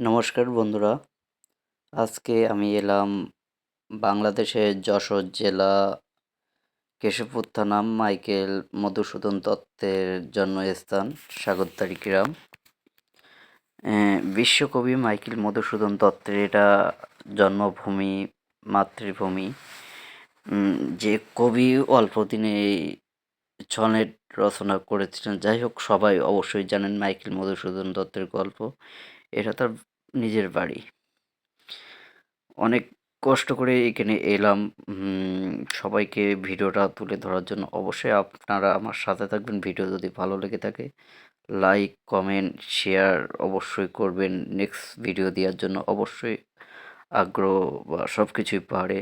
নমস্কার বন্ধুরা। আজকে আমি এলাম বাংলাদেশের যশোর জেলা কেশবপুর থানা মাইকেল মধুসূদন দত্তের জন্মস্থান স্বাগতারি গ্রাম। বিশ্বকবি মাইকেল মধুসূদন দত্তের এটা জন্মভূমি, মাতৃভূমি। যে কবি অল্প দিনে ছনেট রচনা করেছিলেন, যাই হোক সবাই অবশ্যই জানেন মাইকেল মধুসূদন দত্তের গল্প। এটা তার নিজের বাড়ি। অনেক কষ্ট করে এখানে এলাম। সবাইকে ভিডিওটা তুলে ধরার জন্য অবশ্যই আপনারা আমার সাথে থাকবেন। ভিডিও যদি ভালো লেগে থাকে লাইক কমেন্ট শেয়ার অবশ্যই করবেন। নেক্সট ভিডিও দেওয়ার জন্য অবশ্যই আগ্রহ বা সব কিছুই পারে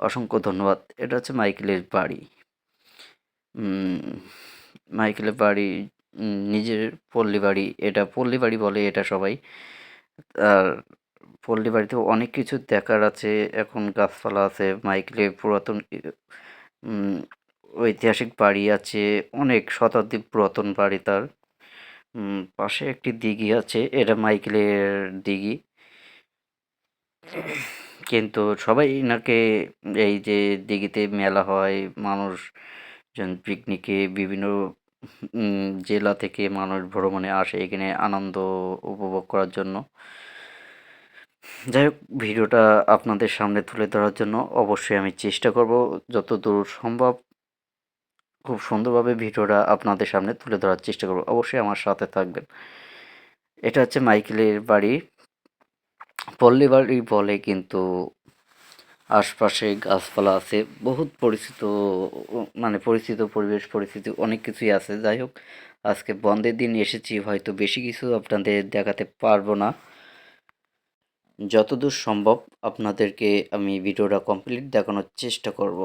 অসংখ্য ধন্যবাদ। এটা হচ্ছে মাইকেলের বাড়ি। মাইকেলের বাড়ি নিজের পল্লী বাড়ি, এটা পল্লী বাড়ি বলে এটা সবাই। আর পল্লী বাড়িতে অনেক কিছু দেখার আছে, এখন গাছপালা আছে মাইকেলে পুরাতন ঐতিহাসিক বাড়ি আছে, অনেক শতাব্দী পুরাতন বাড়ি তার। পাশে একটি দিঘি আছে, এটা মাইকেলের দিঘি। কিন্তু সবাই নাকি এই যে দিঘিতে মেলা হয়, মানুষজন পিকনিকে বিভিন্ন জেলা থেকে মানুষ ভ্রমণে আসে এখানে আনন্দ উপভোগ করার জন্য। যাই হোক, ভিডিওটা আপনাদের সামনে তুলে ধরার জন্য অবশ্যই আমি চেষ্টা করব যত দূর সম্ভব। খুব সুন্দরভাবে ভিডিওটা আপনাদের সামনে তুলে ধরার চেষ্টা করব। অবশ্যই আমার সাথে থাকবেন। এটা হচ্ছে মাইকেলের বাড়ি। পল্লী বাড়ি বলে কিন্তু আশপাশে গাছপালা আছে, বহুত পরিচিত মানে পরিচিত পরিবেশ পরিস্থিতি অনেক কিছুই আছে। যাই হোক, আজকে বন্ধের দিন এসেছি, হয়তো বেশি কিছু আপনাদের দেখাতে পারব না। যতদূর সম্ভব আপনাদেরকে আমি ভিডিওটা কমপ্লিট দেখানোর চেষ্টা করব।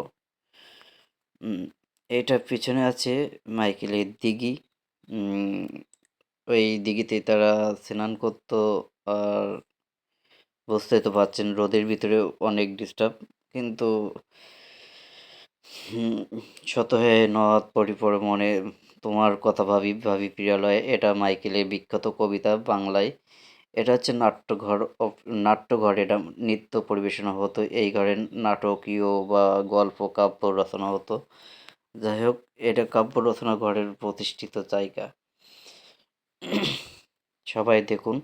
এটার পিছনে আছে মাইকেলের দিঘি। ওই দিঘিতে তারা স্নান করতো আর বুঝতেই তো পারছেন, রোদের ভিতরে অনেক ডিস্টার্ব কিন্তু শত হয়ে নথ পড়ি পড়ে মনে তোমার কথা ভাবি ভাবি প্রিয়ালয়ে, এটা মাইকেলের বিখ্যাত কবিতা বাংলায়। এটা হচ্ছে নাট্যঘর নাট্যঘর, এটা নৃত্য পরিবেশনা হতো, এই ঘরে নাটকীয় বা গল্প, কাব্য রচনা হতো। যাই হোক, এটা কাব্য রচনা ঘরের প্রতিষ্ঠিত জায়গা। সবাই দেখুন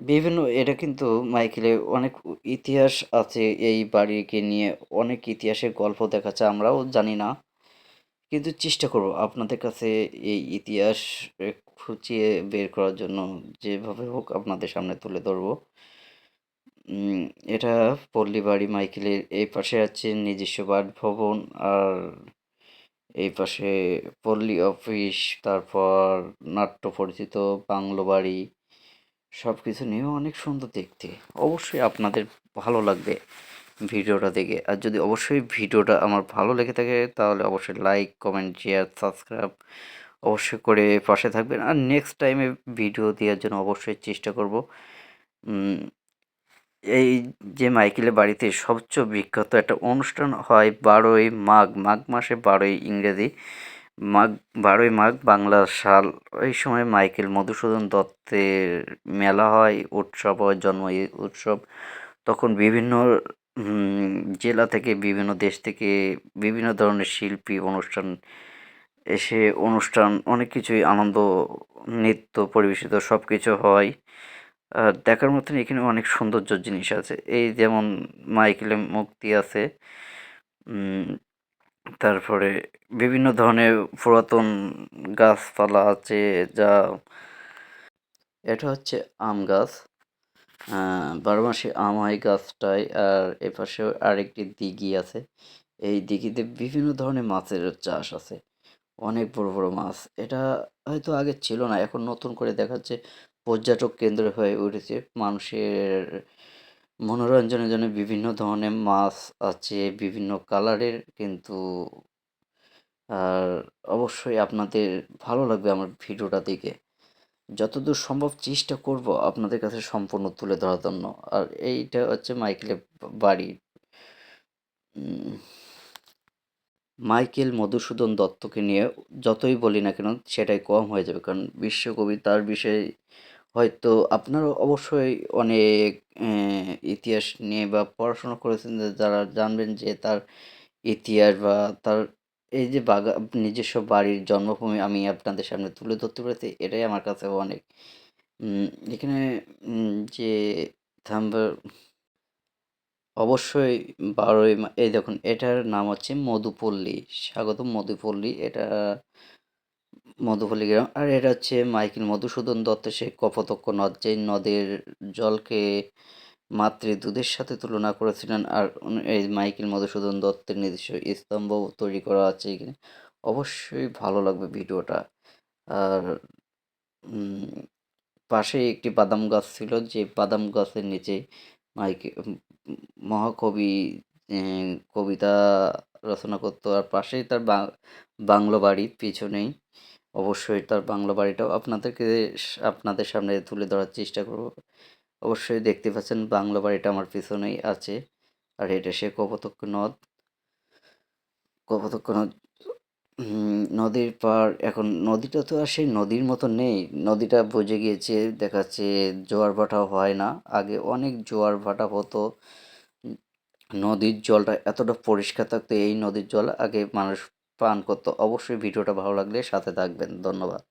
বিভিন্ন, এটা কিন্তু মাইকেলে অনেক ইতিহাস আছে এই বাড়িকে নিয়ে, অনেক ইতিহাসের গল্প দেখাচ্ছে, আমরাও জানি না। কিন্তু চেষ্টা করব আপনাদের কাছে এই ইতিহাস খুঁচিয়ে বের করার জন্য, যেভাবে হোক আপনাদের সামনে তুলে ধরবো। এটা পল্লী বাড়ি মাইকেলের, এই পাশে আছে নিজস্ব বাসভবন আর এই পাশে পল্লী অফিস, তারপর নাট্য পরিচিত বাংলো বাড়ি সব কিছু নিয়ে অনেক সুন্দর দেখতে। অবশ্যই আপনাদের ভালো লাগবে ভিডিওটা দেখে। আর যদি অবশ্যই ভিডিওটা আমার ভালো লেগে থাকে, তাহলে অবশ্যই লাইক কমেন্ট শেয়ার সাবস্ক্রাইব অবশ্যই করে পাশে থাকবেন। আর নেক্সট টাইমে ভিডিও দেওয়ার জন্য অবশ্যই চেষ্টা করব। এই যে মাইকেলের বাড়িতে সবচেয়ে বিখ্যাত একটা অনুষ্ঠান হয় বারোই মাঘ মাঘ মাসে বারোই ইংরেজি। মাঘ, বারোই মাঘ, বাংলা সাল, ওই সময় মাইকেল মধুসূদন দত্তের মেলা হয়, উৎসব হয়, জন্ম উৎসব। তখন বিভিন্ন জেলা থেকে, বিভিন্ন দেশ থেকে বিভিন্ন ধরনের শিল্পী অনুষ্ঠান এসে অনুষ্ঠান, অনেক কিছুই আনন্দ, নৃত্য পরিবেশিত সব কিছু হয়। আর দেখার মতন এখানে অনেক সৌন্দর্য জিনিস আছে। এই যেমন মাইকেলের মুক্তি আছে তারপরে বিভিন্ন ধরনের পুরাতন গাছপালা আছে যা এটা হচ্ছে আম গাছ। বারো মাসে আম হয় গাছটায় আর এপাশে আরেকটি দিঘি আছে। এই দিঘিতে বিভিন্ন ধরনের মাছের চাষ আছে। অনেক বড় বড় মাছ। এটা হয়তো আগে ছিল না, এখন নতুন করে দেখাচ্ছে। পর্যটক কেন্দ্র হয়ে উঠেছে। মানুষের মনোরঞ্জনের জন্য বিভিন্ন ধরনের মাছ আছে, বিভিন্ন কালারের কিন্তু আর অবশ্যই আপনাদের ভালো লাগবে আমার ভিডিওটা দেখে। যতদূর সম্ভব চেষ্টা করব আপনাদের কাছে সম্পূর্ণ তুলে ধরার জন্য। আর এইটা হচ্ছে মাইকেলের বাড়ি। মাইকেল মধুসূদন দত্তকে নিয়ে যতই বলি না কেন সেটাই কম হয়ে যাবে। কারণ বিশ্বকবি তার বিষয়ে হয়তো আপনারও অবশ্যই অনেক ইতিহাস নিয়ে বা পড়াশোনা করেছেন যারা জানবেন যে তার ইতিহাস বা তার এই যে বাগা, নিজস্ব বাড়ির জন্মভূমি আমি আপনাদের সামনে তুলে ধরতে পেরেছি, এটাই আমার কাছে অনেক। এখানে যে থাম্বার অবশ্যই বারোই এই দেখুন, এটার নাম হচ্ছে মধুপল্লী। স্বাগত মধুপল্লী। এটা মধুপল্লী গ্রাম। আর এটা হচ্ছে মাইকেল মধুসূদন দত্ত সেই কপোতক্ষ নদ, যেই নদের জলকে মাতৃ দুধের সাথে তুলনা করেছিলেন। আর এই মাইকেল মধুসূদন দত্তের নিজস্ব স্তম্ভ তৈরি করা আছে এখানে। অবশ্যই ভালো লাগবে ভিডিওটা। আর পাশেই একটি বাদাম গাছ ছিল, যে বাদাম গাছের নিচে মাইকে মহাকবি কবিতা রচনা করতো। আর পাশেই তার বাংলো বাড়ি পিছনেই। অবশ্যই তার বাংলা বাড়িটাও আপনাদেরকে আপনাদের সামনে তুলে ধরার চেষ্টা করব। অবশ্যই দেখতে পাচ্ছেন বাংলা বাড়িটা আমার পিছনেই আছে। আর এটা সে কপোতক্ষ নদ। কপোতক্ষ নদ নদীর পাড় এখন নদীটা তো আর সেই নদীর মতো নেই। নদীটা বুজে গিয়েছে। দেখা যাচ্ছে জোয়ার ভাটাও হয় না। আগে অনেক জোয়ার ভাটা হতো। নদীর জলটা এতটা পরিষ্কার থাকতো, এই নদীর জল আগে মানুষ পান করতো। অবশ্যই ভিডিওটা ভালো লাগলে সাথে থাকবেন। ধন্যবাদ।